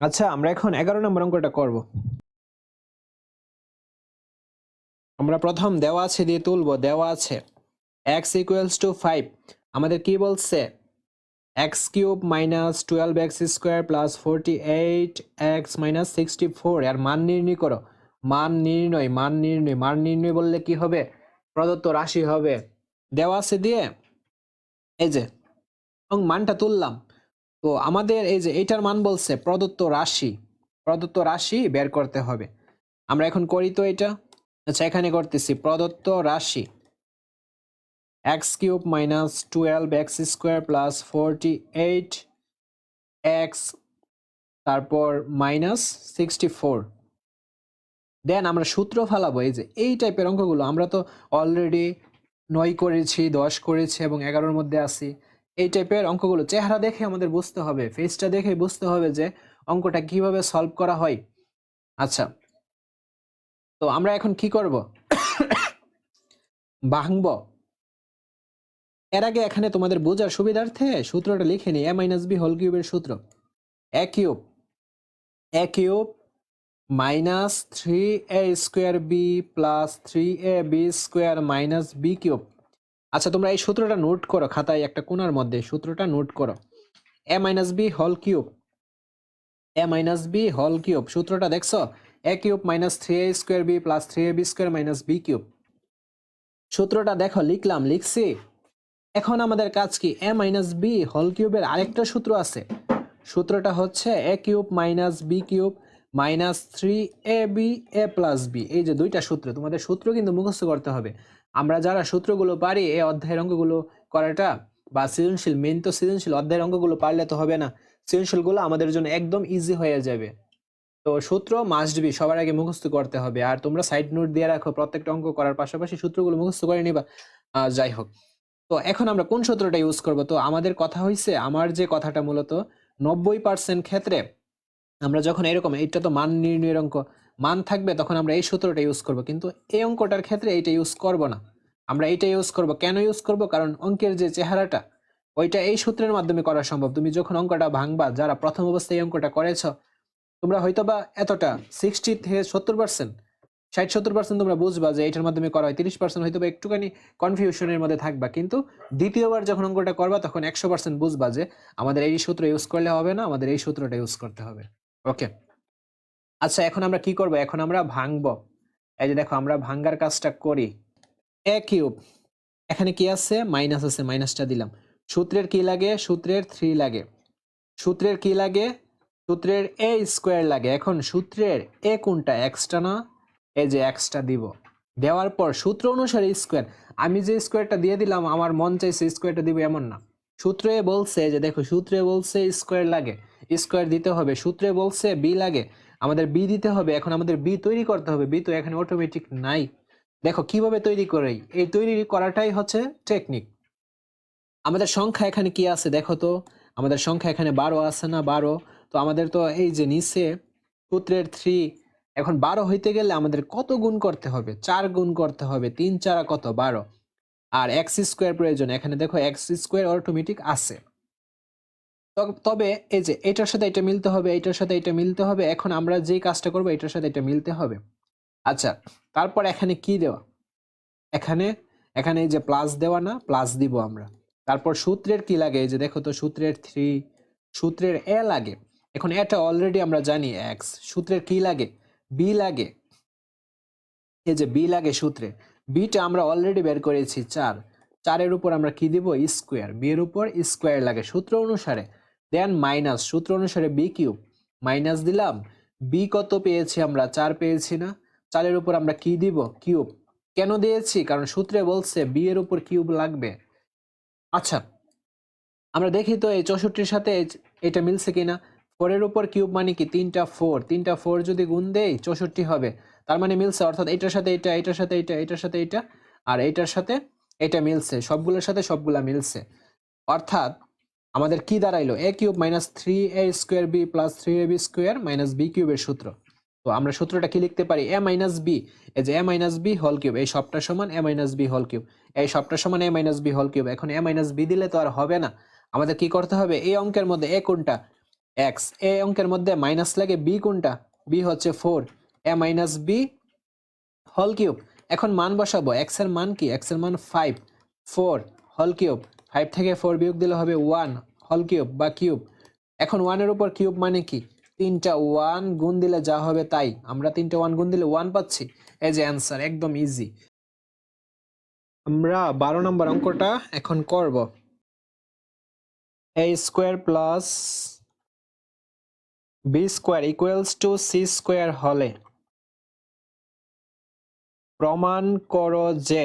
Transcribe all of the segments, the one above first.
আচ্ছা আমরা এখন এগারো নম্বর অঙ্কটা করব। আমরা প্রথম দেওয়া আছে দিয়ে তুলব, দেওয়া আছে এক্স ইকুয়ালস টু ফাইভ আমাদের কি বলছে? X cube minus twelve X square plus forty eight X minus sixty four আর মান নির্ণয় করো। মান নির্ণয় মান নির্ণয় মান নির্ণয় বললে কি হবে? প্রদত্ত রাশি হবে। দেওয়া আছে দিয়ে, এই যে, এবং মানটা তুললাম। তো আমাদের এই যে এটার মান বলছে প্রদত্ত রাশি প্রদত্ত রাশি বের করতে হবে। আমরা এখন করি তো এটা। আচ্ছা এখানে করতেছি প্রদত্ত রাশি। X cube minus twelve X square plus forty eight X তারপর মাইনাস সিক্সটি ফোর। দেন আমরা সূত্র ফালাবো, এই যে এই টাইপের অঙ্কগুলো আমরা তো অলরেডি নয় করেছি, দশ করেছি এবং এগারোর মধ্যে আছি। এই টাইপের অঙ্কগুলো, চেহারা দেখে আমাদের বুঝতে হবে ফেসটা দেখে বুঝতে হবে যে অঙ্কটা কীভাবে সলভ করা হয়। আচ্ছা তো আমরা এখন কি করব? ভাঙব। এর আগে এখানে তোমাদের বোঝার সুবিধার্থে সূত্রটা লিখে নিই এ মাইনাস বি হোল কিউবের সূত্র। A cube A cube minus three A square B plus three A B square minus B cube আচ্ছা তোমরা এই সূত্রটা নোট করো, খাতায় একটা কোণার মধ্যে সূত্রটা নোট করো। A minus B whole cube A minus B whole cube সূত্রটা দেখছ? A cube minus three A square B plus three A B square minus B cube সূত্রটা দেখো, লিখলাম, লিখছি। এখন আমাদের কাজ কি? এ মাইনাস বি হল কিউবের আরেকটা সূত্র আছে। সূত্রটা হচ্ছে A cube minus B cube minus three A B A plus B এই যে দুইটা সূত্র, তোমাদের সূত্র কিন্তু মুখস্থ করতে হবে। আমরা যারা সূত্রগুলো পারি, এই অধ্যায়ের অঙ্কগুলো করাটা বা সৃজনশীল মেন তো সৃজনশীল, অধ্যায়ের অঙ্কগুলো পারলে তো হবে না। সৃজনশীলগুলো আমাদের জন্য একদম ইজি হয়ে যাবে। তো সূত্র মাস্ট বি সবার আগে মুখস্থ করতে হবে। আর তোমরা সাইড নোট দিয়ে রাখো, প্রত্যেকটা অঙ্ক করার পাশাপাশি সূত্রগুলো মুখস্থ করে নিবা। যাই হোক। তো এখন আমরা কোন সূত্রটা ইউজ করব? তো আমাদের কথা হয়েছে আমার যে কথাটা মূলত, নব্বই পার্সেন্ট ক্ষেত্রে আমরা যখন এরকম এটা তো মান নির্ণয়ের অঙ্ক মান থাকবে, তখন আমরা এই সূত্রটা ইউজ করব। কিন্তু এই অঙ্কটার ক্ষেত্রে এইটা ইউজ করব না। আমরা এইটা ইউজ করব। কেন ইউজ করব? কারণ অঙ্কের যে চেহারাটা, ওইটা এই সূত্রের মাধ্যমে করা সম্ভব। তুমি যখন অঙ্কটা ভাঙবা, যারা প্রথম অবস্থায় এই অঙ্কটা করেছ, তোমরা হয়তোবা এতটা সিক্সটি থেকে সত্তর পার্সেন্ট ষাট সত্তর পার্সেন্ট তোমরা বুঝবা যে এটার মাধ্যমে করা হয়। তিরিশ পার্সেন্ট হয়তো একটুখানি কনফিউশনের মধ্যে থাকবা। কিন্তু দ্বিতীয়বার যখন অঙ্কটা করবা, তখন একশো পার্সেন্ট বুঝবা যে আমাদের এই সূত্র ইউজ করলে হবে না, আমাদের এই সূত্রটা ইউজ করতে হবে। ওকে আচ্ছা এখন আমরা কি করব? এখন আমরা ভাঙব। এই যে দেখো, আমরা ভাঙ্গার কাজটা করি। A cube. এখানে কি আছে? মাইনাস আছে, মাইনাসটা দিলাম। সূত্রের কি লাগে? সূত্রের থ্রি লাগে। সূত্রের কি লাগে? সূত্রের এ স্কোয়ার লাগে। এখন সূত্রের এ কোনটা? এক্সটা না? এই যে এক্সটা দিব। দেওয়ার পর সূত্র অনুসারে স্কোয়ার। আমি যে স্কোয়ারটা দিয়ে দিলাম, আমার মন চাইছে স্কোয়ারটা দিব এমন না। সূত্রে বলছে যে দেখো, সূত্রে বলছে স্কোয়ার লাগে। স্কোয়ার দিতে হবে। সূত্রে বলছে বি লাগে। আমাদের বি দিতে হবে, এখন আমাদের বি তৈরি করতে হবে। বি তো এখানে অটোমেটিক নাই। দেখো, কীভাবে তৈরি করে? এই তৈরি করাটাই হচ্ছে টেকনিক আমাদের সংখ্যা এখানে কি আছে? দেখো তো, আমাদের সংখ্যা এখানে বারো আছে না? বারো। তো আমাদের তো এই যে নিচে সূত্রের থ্রি এখন বারো হইতে গেলে আমাদের কত গুণ করতে হবে? চার গুণ করতে হবে। তিন চারা কত? বারো। আর এক্স স্কোয়ার প্রয়োজন। এখানে দেখো এক্স স্কোয়ার অটোমেটিক আছে। তবে এই যে এটার সাথে এটা মিলতে হবে, এটার সাথে এটা মিলতে হবে, এখন আমরা যেই কাজটা করব এটার সাথে এটা মিলতে হবে। আচ্ছা তারপর এখানে কি দেওয়া? এখানে এখানে এই যে প্লাস দেওয়া না প্লাস দিব আমরা। তারপর সূত্রের কি লাগে? এই যে দেখো তো সূত্রের থ্রি সূত্রের এ লাগে। এখন এটা অলরেডি আমরা জানি এক্স সূত্রের কি লাগে? বি লাগে। এই যে বি লাগে সূত্রে। বিটা আমরা অলরেডি বের করেছি, চার। চারের উপর আমরা কি দিব? স্কোয়ার বি এর উপর স্কোয়ার লাগে। সূত্র অনুসারে দেন মাইনাস সূত্র অনুসারে বি কিউব মাইনাস দিলাম। বি কত পেয়েছি আমরা? চার পেয়েছি না। চারের উপর আমরা কি দিব? কিউব কেন দিয়েছি? কারণ সূত্রে বলছে বি এর উপর কিউব লাগবে। আচ্ছা আমরা দেখি তো এই চৌষট্টির সাথে এটা মিলছে কিনা? ফোরের উপর কিউব মানে কি? তিনটা ফোর তিনটা ফোর যদি গুণ দেই, চৌষট্টি হবে। তার মানে মিলছে, অর্থাৎ এটার সাথে এটা, এটার সাথে এটা, এটার সাথে এটা, আর এইটার সাথে এটা মিলছে। সবগুলোর সাথে সবগুলা মিলছে। অর্থাৎ আমাদের কি দাঁড়াইলো? A cube minus three A square B plus three A B square minus B কিউবের সূত্র। তো আমরা সূত্রটা কি লিখতে পারি? এ মাইনাস বি এই যে A minus B whole cube এই সবটা সমান A minus B whole cube এই সবটা সমান A minus B whole cube এখন এ মাইনাস বি দিলে তো আর হবে না। আমাদের কি করতে হবে? এই অঙ্কের মধ্যে এ কোনটা? এক্স এ অঙ্কের মধ্যে মাইনাস লাগে বি কোনটা? বি হচ্ছে four A minus B whole cube এখন মান বসাবো। এক্সের মান কি? এক্সের মান five four whole cube five থেকে ফোর বিয়োগ দিলে হবে ওয়ান হল কিউব বা কিউব এখন ওয়ানের উপর কিউব মানে কি? তিনটা ওয়ান গুণ দিলে যা হবে তাই। আমরা তিনটা ওয়ান গুণ দিলে ওয়ান পাচ্ছি? এই যে অ্যান্সার একদম ইজি আমরা বারো নম্বর অঙ্কটা এখন করব। A square plus B square equals to C square হলে প্রমাণ করো যে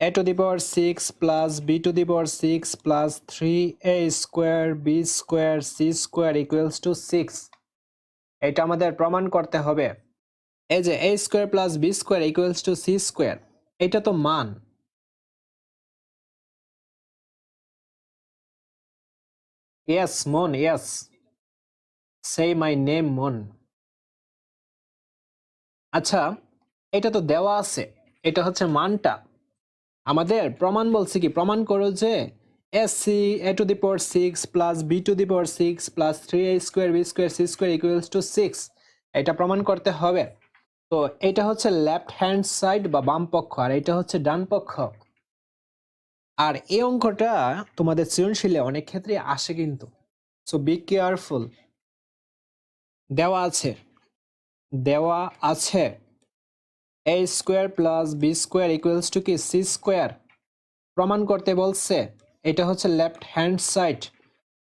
to the power six plus B to the power six plus three A square B square C square equals to six এটা আমাদের প্রমাণ করতে হবে। এই যে A square plus B square equals to C square এটা তো মান। ইয়েস মন ইয়েস সেই মাই নেম মন আচ্ছা এটা তো দেওয়া আছে। এটা হচ্ছে মানটা। আমাদের প্রমাণ বলছে কি? প্রমাণ করো যে S C A to the power six plus B to the power six plus three A square B square C square equals to six এটা প্রমাণ করতে হবে। তো এটা হচ্ছে লেফট হ্যান্ড সাইড বা বাম পক্ষ, আর এটা হচ্ছে ডান পক্ষ। আর এই অঙ্কটা তোমাদের সৃজনশীলে অনেক ক্ষেত্রে আসে কিন্তু। সো বি কেয়ারফুল দেওয়া আছে। দেওয়া আছে। A square plus B square equals to কি? সি স্কোয়ার প্রমাণ করতে বলছে, এটা হচ্ছে left hand side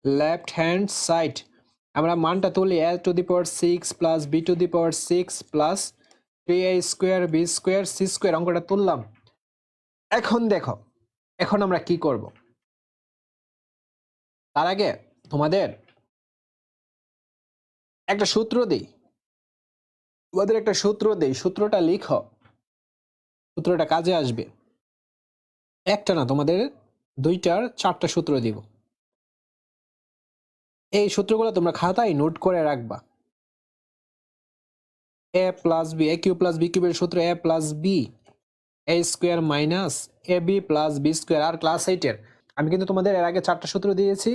left hand side আমরা মানটা তুলি A to the power six plus B to the power six plus three A square B square C square অঙ্কটা তুললাম। এখন দেখো, এখন আমরা কি করব? তার আগে তোমাদের একটা সূত্র দিই। তোমাদের একটা সূত্র দেই, সূত্রটা লিখো। সূত্রটা কাজে আসবে। একটা না, তোমাদের দুইটার চারটা সূত্র দিব। এই সূত্রগুলো তোমরা খাতায় নোট করে রাখবা। A plus B A cube plus B কিউবের সূত্র A plus B A square minus A B plus B square R class এইটের আমি কিন্তু তোমাদের এর আগে চারটা সূত্র দিয়েছি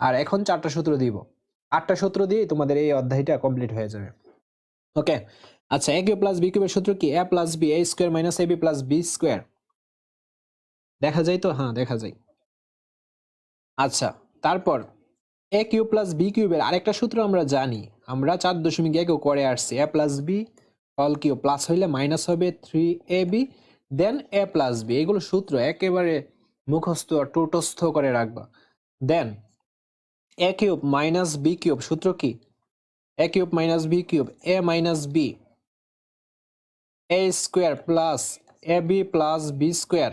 আর এখন চারটা সূত্র দিব। আটটা সূত্র দিয়ে তোমাদের এই অধ্যায়টা কমপ্লিট হয়ে যাবে। ওকে আচ্ছা এ কিউ প্লাস বি কিউবের সূত্র কি? A plus B A square minus A B plus B square দেখা যায় তো? হ্যাঁ দেখা যায়। আচ্ছা তারপর এ কিউ প্লাস বি কিউবের আরেকটা সূত্র আমরা জানি। আমরা চার দশমিক একেও করে আসছি। A plus B whole cube plus হইলে মাইনাস হবে three A B then A plus B এগুলো সূত্র একেবারে মুখস্থ টোটস্থ করে রাখবা। Then A cube minus B cube সূত্র কি? A cube minus B cube A minus B A square plus A B plus B square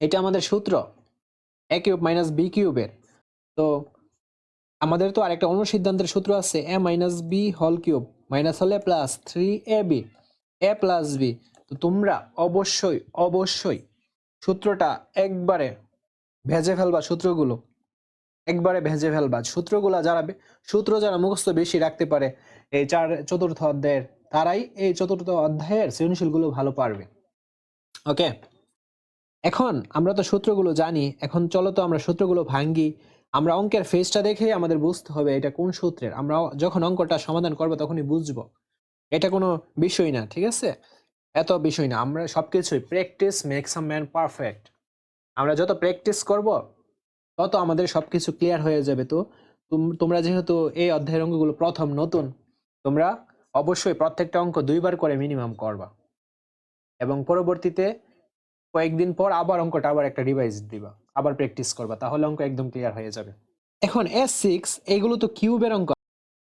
এটা আমাদের সূত্র এ কিউব মাইনাস বি কিউবের তো আমাদের তো আরেকটা অনুসিদ্ধান্তের সূত্র আছে A minus B whole cube minus হলে plus three A B A plus B তো তোমরা অবশ্যই অবশ্যই সূত্রটা একবারে ভেজে ফেলবা সূত্রগুলো। একবারে ভেজে ফেলবা। সূত্রগুলা যারা সূত্র যারা মুখস্থ বেশি রাখতে পারে, এই চার, চতুর্থ অধ্যায়ের তারাই এই চতুর্থ অধ্যায়ের সৃজনশীলগুলো ভালো পারবে। ওকে এখন আমরা তো সূত্রগুলো জানি, এখন চলো তো আমরা সূত্রগুলো ভাঙ্গি। আমরা অঙ্কের ফেজটা দেখে আমাদের বুঝতে হবে এটা কোন সূত্রের। আমরা যখন অঙ্কটা সমাধান করব তখনই বুঝব। এটা কোনো বিষয় না, ঠিক আছে? এত বিষয় না, আমরা সব কিছুই practice makes a man perfect আমরা যত প্র্যাকটিস করব, তত আমাদের সব কিছু ক্লিয়ার হয়ে যাবে। তো তোমরা যেহেতু এই অধ্যায়ের অঙ্কগুলো প্রথম নতুন, তোমরা অবশ্যই প্রত্যেকটা অঙ্ক দুইবার করে মিনিমাম করবা। এবং পরবর্তীতে কয়েকদিন পর আবার অঙ্কটা আবার একটা রিভাইজ দিবা। আবার প্র্যাকটিস করবা, তাহলে অঙ্ক একদম ক্লিয়ার হয়ে যাবে। এখন এ সিক্স এগুলো তো কিউবের অঙ্ক।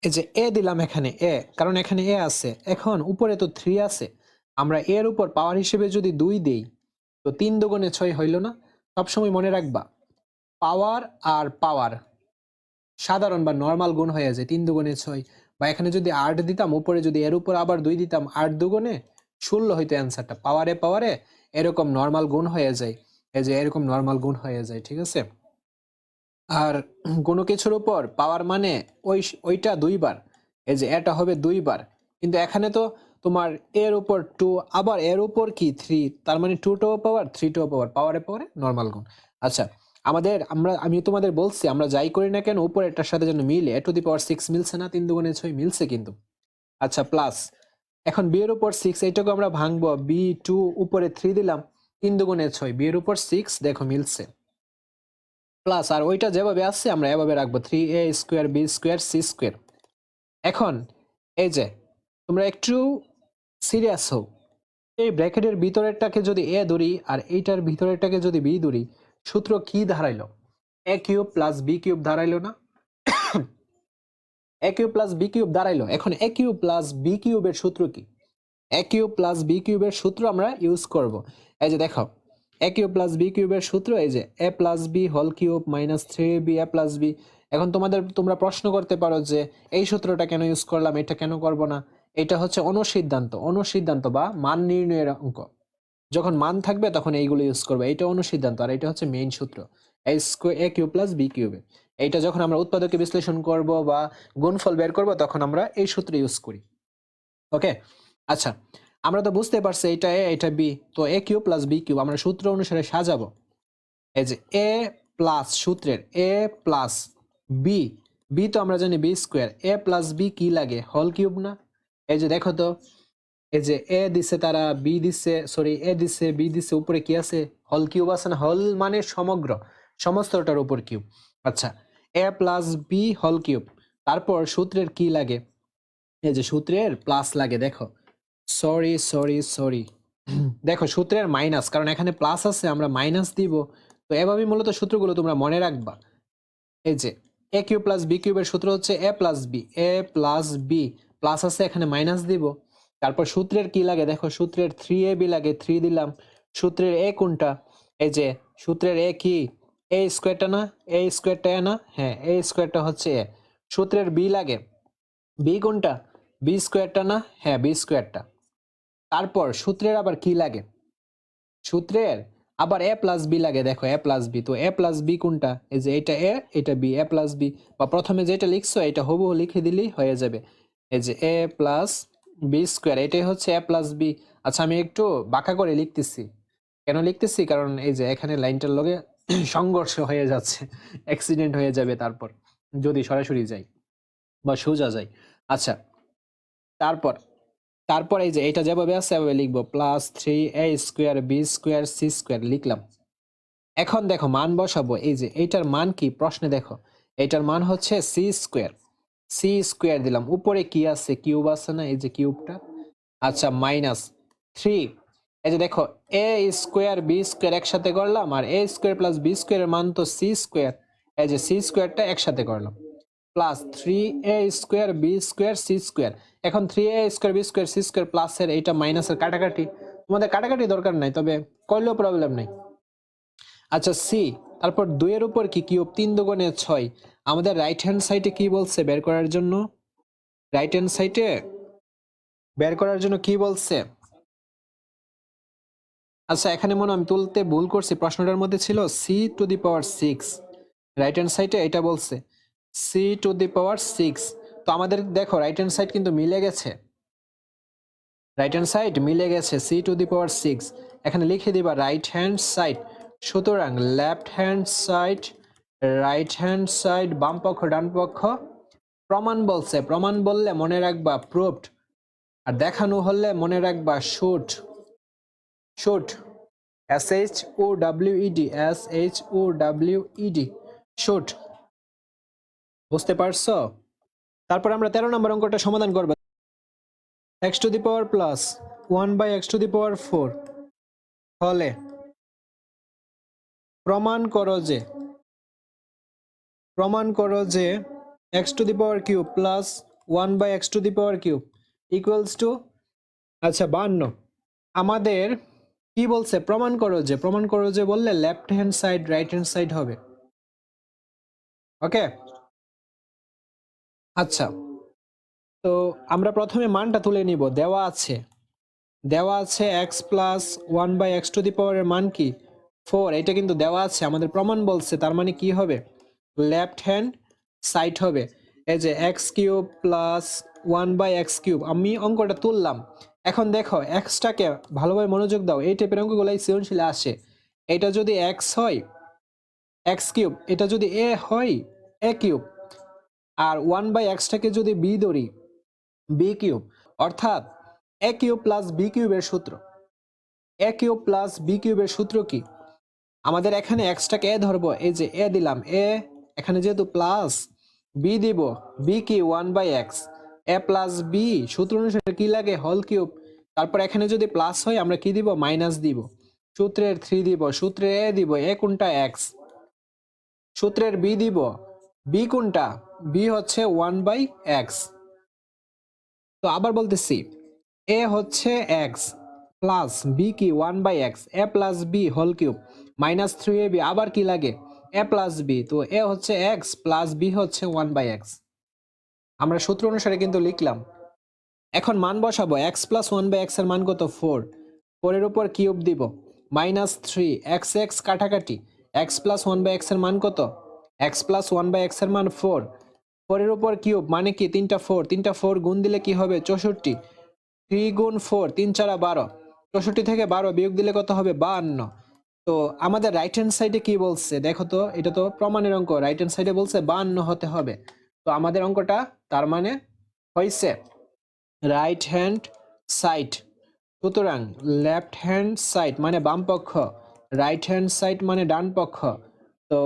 এই যে এ দিলাম এখানে এ কারণ এখানে এ আছে। এখন উপরে তো থ্রি আছে। আমরা এর উপর পাওয়ার হিসেবে যদি দুই দেই, তো তিন দুগুণে ছয় হইল না? সবসময় মনে রাখবা পাওয়ার আর পাওয়ার সাধারণ বা নর্মাল গুণ হয়ে যায়, তিন দুগুণে ছয়। বা এখানে যদি আট দিতাম, উপরে যদি এর উপর আবার দুই দিতাম, আট দুগুণে ষোলো হইতো অ্যান্সারটা পাওয়ারে পাওয়ারে এরকম নর্মাল গুণ হয়ে যায়। এই যে এরকম নর্মাল গুণ হয়ে যায়, ঠিক আছে? আর কোনো কিছুর উপর পাওয়ার মানে ওই ওইটা দুইবার। এই যে এটা হবে দুইবার। কিন্তু এখানে তো তোমার এর উপর টু আবার এর উপর কি থ্রি তার মানে টু টো পাওয়ার থ্রি টো পাওয়ার। পাওয়ারে পাওয়ারে নর্মাল গুণ। আচ্ছা আমাদের, আমরা আমি তোমাদের বলছি, আমরা যাই করি না কেন উপরে উপরেরটার সাথে যেন মিলে। টু দি পাওয়ার সিক্স মিলছে না, তিন দুগুণে ছয় মিলছে কিন্তু। আচ্ছা প্লাস এখন বি এর উপর সিক্স এইটাকে আমরা ভাঙবো বি টু উপরে থ্রি দিলাম, তিন দুগুণে ছয় বি এর উপর সিক্স দেখো মিলছে। প্লাস আর ওইটা যেভাবে আসছে আমরা এভাবে রাখব three A square B square C square এখন, এই যে, তোমরা একটু সিরিয়াস হও। এই ব্র্যাকেটের ভিতরেরটাকে যদি এ ধরি, আর এইটার ভিতরেরটাকে যদি বি ধরি সূত্র কি দাঁড়াইলো A cube plus B cube দাঁড়াইলো না? A cube plus B cube দাঁড়াইলো এখন এ কিউব প্লাস বি কিউবের সূত্র কি? এ কিউব প্লাস বি কিউবের সূত্র আমরা ইউজ করব। এই যে দেখো এ কিউব প্লাস বি কিউবের সূত্র, এই যে A plus B whole cube minus three B A plus B এখন তোমাদের, তোমরা প্রশ্ন করতে পারো যে এই সূত্রটা কেন ইউজ করলাম, এটা কেন করব না? এটা হচ্ছে অনুসিদ্ধান্ত। অনুসিদ্ধান্ত বা মান নির্ণয়ের অঙ্ক। যখন মান থাকবে তখন এইগুলো ইউজ করবে। এটা অনুসিদ্ধান্ত আর এটা হচ্ছে মেইন সূত্র। A square A cube plus B কিউবে এইটা যখন আমরা উৎপাদকে বিশ্লেষণ করব বা গুণফল বের করব, তখন আমরা এই সূত্র ইউজ করি। ওকে আচ্ছা আমরা তো বুঝতে পারছি এটা এ এটা বি তো A cube plus B cube আমরা সূত্র অনুসারে সাজাবো। এই যে এ প্লাস সূত্রের এ প্লাস বি বি তো আমরা জানি B square A plus B কি লাগে? হল কিউব না? এই যে দেখো তো এই যে এ দিছে তারা, বি দিছে সরি এ দিছে, বি দিছে, উপরে কি আছে? হল কিউব আছে না? হল মানে সমগ্র, সমস্তটার উপর কিউব। আচ্ছা A plus B whole cube. তারপর সূত্রের কি লাগে? এই যে সূত্রের প্লাস লাগে, দেখো। Sorry sorry sorry. দেখো, সূত্রের মাইনাস, কারণ এখানে প্লাস আছে, আমরা মাইনাস দিব। তো এভাবেই মূলত সূত্রগুলো তোমরা মনে রাখবা। এই যে, এ কিউ প্লাস বি কিউবের সূত্র হচ্ছে A plus B, A plus B. Plus আছে, এখানে মাইনাস দিব। তারপর সূত্রের কি লাগে? দেখো সূত্রের থ্রি এ বি লাগে থ্রি দিলাম। সূত্রের এ কোনটা? এই যে, সূত্রের এ কি? এ স্কোয়ারটা না? এ স্কোয়ারটা এ না? হ্যাঁ এ স্কোয়ারটা হচ্ছে এ সূত্রের বি লাগে। বি কোনটা? বি স্কোয়ারটা না? হ্যাঁ বি স্কোয়ারটা তারপর সূত্রের আবার কি লাগে? সূত্রের আবার এ প্লাস বি লাগে। দেখো এ প্লাস বি তো এ প্লাস বি কোনটা? এই যে এটা এ এটা বি এ প্লাস বি বা প্রথমে যেটা লিখছো, এটা হুবহু লিখে দিলেই হয়ে যাবে। এই যে এ প্লাস বি স্কোয়ার, এটাই হচ্ছে এ প্লাস বি আচ্ছা আমি একটু বাঁকা করে লিখতেছি। কেন লিখতেছি? কারণ এই যে এখানে লাইনটার লগে সংঘর্ষ হয়ে যাচ্ছে অ্যাক্সিডেন্ট হয়ে যাবে তারপর, যদি সরাসরি যাই বা সোজা যাই। আচ্ছা তারপর তারপর এই যে এটা যেভাবে আছে সেভাবে লিখব plus three A square B square C square লিখলাম। এখন দেখো, মান বসাবো, এই যে এইটার মান কি? প্রশ্নে দেখো এইটার মান হচ্ছে সি স্কোয়ার সি স্কোয়ার দিলাম। উপরে কি আছে? কিউব আছে না? এই যে কিউবটা। আচ্ছা মাইনাস থ্রি এই যে দেখো এ স্কোয়ার বি স্কোয়ার একসাথে করলাম আর এ স্কোয়ার প্লাস বি স্কোয়ারের মান তো সি স্কোয়ার এই যে সি স্কোয়ারটা একসাথে করলাম। Plus three A square B square C square এখন three A square B square C square প্লাসের এইটা মাইনাসের কাটাকাটি। তোমাদের কাটাকাটি দরকার নাই, তবে করলেও প্রবলেম নাই। আচ্ছা সি তারপর দুইয়ের উপর কি কিউব? তিন দুগুণে ছয়। আমাদের রাইট হ্যান্ড সাইডে কি বলছে? বের করার জন্য? রাইট হ্যান্ড সাইডে বের করার জন্য কি বলছে? আচ্ছা এখানে মনে আমি তুলতে ভুল করছি। প্রশ্নটার মধ্যে ছিল C to the power six right hand সাইডে এটা বলছে। C to the power six তো আমাদের দেখো রাইট হ্যান্ড সাইড কিন্তু মিলে গেছে। রাইট হ্যান্ড সাইড মিলে গেছে C to the power six এখানে লিখে দিবা রাইট হ্যান্ড সাইড সুতরাং left hand side right hand side বাম পক্ষ, ডান পক্ষ। প্রমাণ বলছে, প্রমাণ বললে মনে রাখবা প্রুভড আর দেখানো হলে মনে রাখবা showed showed S H O W E D S H O W E D showed বুঝতে পারছ? তারপর আমরা তেরো নম্বর অঙ্কটা সমাধান করব। X to the power plus one by X to the power four হলে প্রমাণ করো যে প্রমাণ করো যে X to the power cube plus one by X to the power cube equals to আচ্ছা বান্ন। আমাদের কি বলছে? প্রমাণ করো যে, প্রমাণ করো যে বললে left hand side right hand side হবে। ওকে আচ্ছা তো আমরা প্রথমে মানটা তুলে নিব। দেওয়া আছে। দেওয়া আছে x plus one by x to the পাওয়ারের মান কি? ফোর এটা কিন্তু দেওয়া আছে। আমাদের প্রমাণ বলছে, তার মানে কি হবে? লেফট হ্যান্ড সাইড হবে। এই যে x cube plus one by x cube আমি অঙ্কটা তুললাম। এখন দেখো এক্সটাকে ভালোভাবে মনোযোগ দাও। এই টাইপের অঙ্কগুলাই সৃজনশীলে আসে। এটা যদি এক্স হয় এক্স কিউব এটা যদি এ হয় এ কিউব আর ওয়ান বাই এক্সটাকে যদি বি ধরি বি কিউব অর্থাৎ এ কিউব প্লাস বি কিউবের সূত্র। এ কিউব প্লাস বি কিউবের সূত্র কি? আমাদের এখানে এক্সটাকে এ ধরবো, এই যে এ দিলাম এ এখানে যেহেতু প্লাস বি দিব বি কি one by x a plus b সূত্র অনুসারে কি লাগে? হল কিউব তারপর এখানে যদি প্লাস হয়, আমরা কি দিব? মাইনাস দিব। সূত্রের থ্রি দিব, সূত্রে এ দিব এ কোনটা? এক্স সূত্রের বি দিব বি কোনটা? বি হচ্ছে ওয়ান বাই এক্স তো আবার বলতেছি এ হচ্ছে এক্স প্লাস বি কি one by x a plus b whole cube minus three a b আবার কি লাগে? এ প্লাস বি তো এ হচ্ছে এক্স প্লাস বি হচ্ছে ওয়ান বাই এক্স আমরা সূত্র অনুসারে কিন্তু লিখলাম, এখন মান বসাবো এক্স প্লাস ওয়ান বাই এক্সের মান কত? ফোর ফোরের উপর কিউব দিব মাইনাস থ্রি এক্স এক্স কাটাকাটি এক্স প্লাস ওয়ান বাই এক্সের মান কত? এক্স প্লাস ওয়ান বাই এক্সের মান ফোর ফোরের উপর কিউব মানে কি? তিনটা ফোর তিনটা ফোর গুণ দিলে কি হবে? চৌষট্টি। থ্রি গুণ ফোর তিন চারা বারো। চৌষট্টি থেকে বারো বিয়োগ দিলে কত হবে? বাহান্ন। তো আমাদের রাইট হ্যান্ড সাইডে কি বলছে? দেখো তো, এটা তো প্রমাণের অঙ্ক। রাইট হ্যান্ড সাইডে বলছে বাহান্ন হতে হবে। তো আমাদের অঙ্কটা তার মানে হয়েছে রাইট হ্যান্ড সাইড সুতরাং লেফট হ্যান্ড সাইড মানে বাম পক্ষ রাইট হ্যান্ড সাইড মানে ডান পক্ষ। তো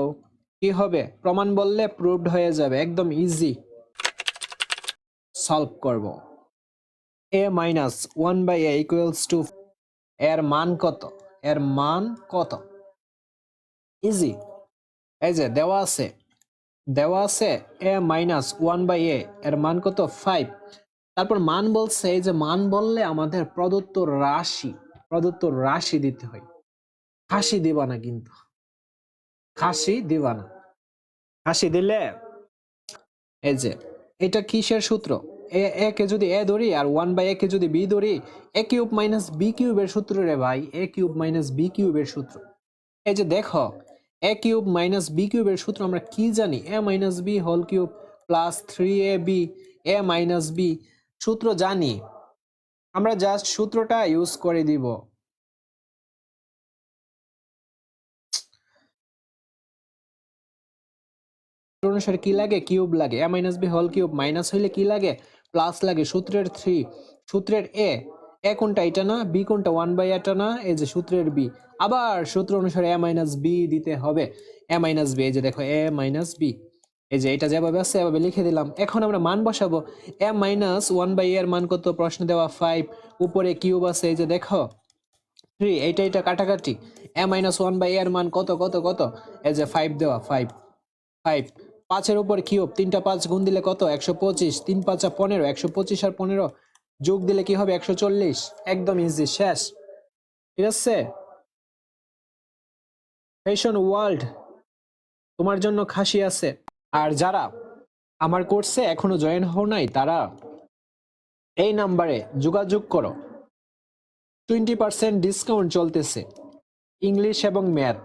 কি হবে? প্রমাণ বললে প্রুভড হয়ে যাবে, একদম ইজি সলভ করব। A minus one by a equals to এর মান কত? এর মান কত? ইজি এই যে, দেওয়া আছে। দেওয়া আছে a minus one by a এর মান কত? ফাইভ তারপর মান বলছে, এই যে মান বললে আমাদের প্রদত্ত রাশি প্রদত্ত রাশি দিতে হয়। খাসি দিবা না কিন্তু। খাসি দিবা না খাসি দিলে, এই যে, এটা কিসের সূত্র? এ এ কে যদি এ ধরি আর ওয়ান বাই এ কে যদি বি ধরি এ কিউব মাইনাস বি কিউবের সূত্র রে ভাই এ কিউব মাইনাস বি কিউবের সূত্র। এই যে দেখো এ কিউব মাইনাস বি কিউবের সূত্র আমরা কি জানি? A minus b whole cube plus three a b a minus b সূত্র জানি। আমরা জাস্ট সূত্রটা ইউজ করে দিব। অনুসারে কি লাগে? কিউব লাগে। A minus b whole cube minus হইলে কি লাগে? প্লাস লাগে সূত্রের থ্রি। সূত্রের এ এ কোনটা এটা না? বি কোনটা? ওয়ান বাই এটা না? এই যে সূত্রের বি। আবার সূত্র অনুসারে এ মাইনাস বি দিতে হবে। এ মাইনাস বি, এই যে দেখো, এ মাইনাস বি। এই যে এটা যেভাবে আছে, এভাবে লিখে দিলাম। এখন আমরা মান বসাবো। এ মাইনাস ওয়ান বাই এর মান কত? প্রশ্ন দেওয়া ফাইভ। উপরে কিউব আছে, এই যে দেখো। থ্রি, এইটা এটা কাটাকাটি। এ মাইনাস ওয়ান বাই এর মান কত কত কত? এই যে ফাইভ দেওয়া, ফাইভ। ফাইভ। পাঁচের উপর কিউব। তিনটা পাঁচ গুণ দিলে কত? একশো পঁচিশ। তিন পাঁচা পনেরো, একশো পঁচিশ আর পনেরো। যোগ দিলে কি হবে? একশো চল্লিশ। একদম ইজি শেষ। ঠিক আছে? ফ্যাশন ওয়ার্ল্ড তোমার জন্য খাসি আছে। আর যারা আমার কোর্সে এখনও জয়েন হও নাই, তারা এই নাম্বারে যোগাযোগ করো। টোয়েন্টি পার্সেন্ট ডিসকাউন্ট চলতেছে। ইংলিশ এবং ম্যাথ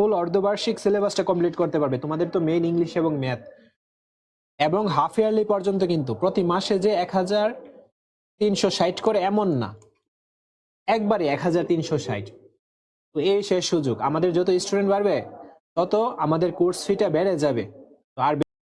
ফুল অর্ধবার্ষিক সিলেবাসটা কমপ্লিট করতে পারবে। তোমাদের তো মেইন ইংলিশ এবং ম্যাথ এবং হাফ ইয়ারলি পর্যন্ত কিন্তু প্রতি মাসে যে এক হাজার তিনশো ষাট করে এমন না। একবারে এক হাজার তিনশো ষাট। তো এই শেষ সুযোগ। আমাদের যত স্টুডেন্ট বাড়বে, তত আমাদের কোর্স ফিটা বেড়ে যাবে। তো আর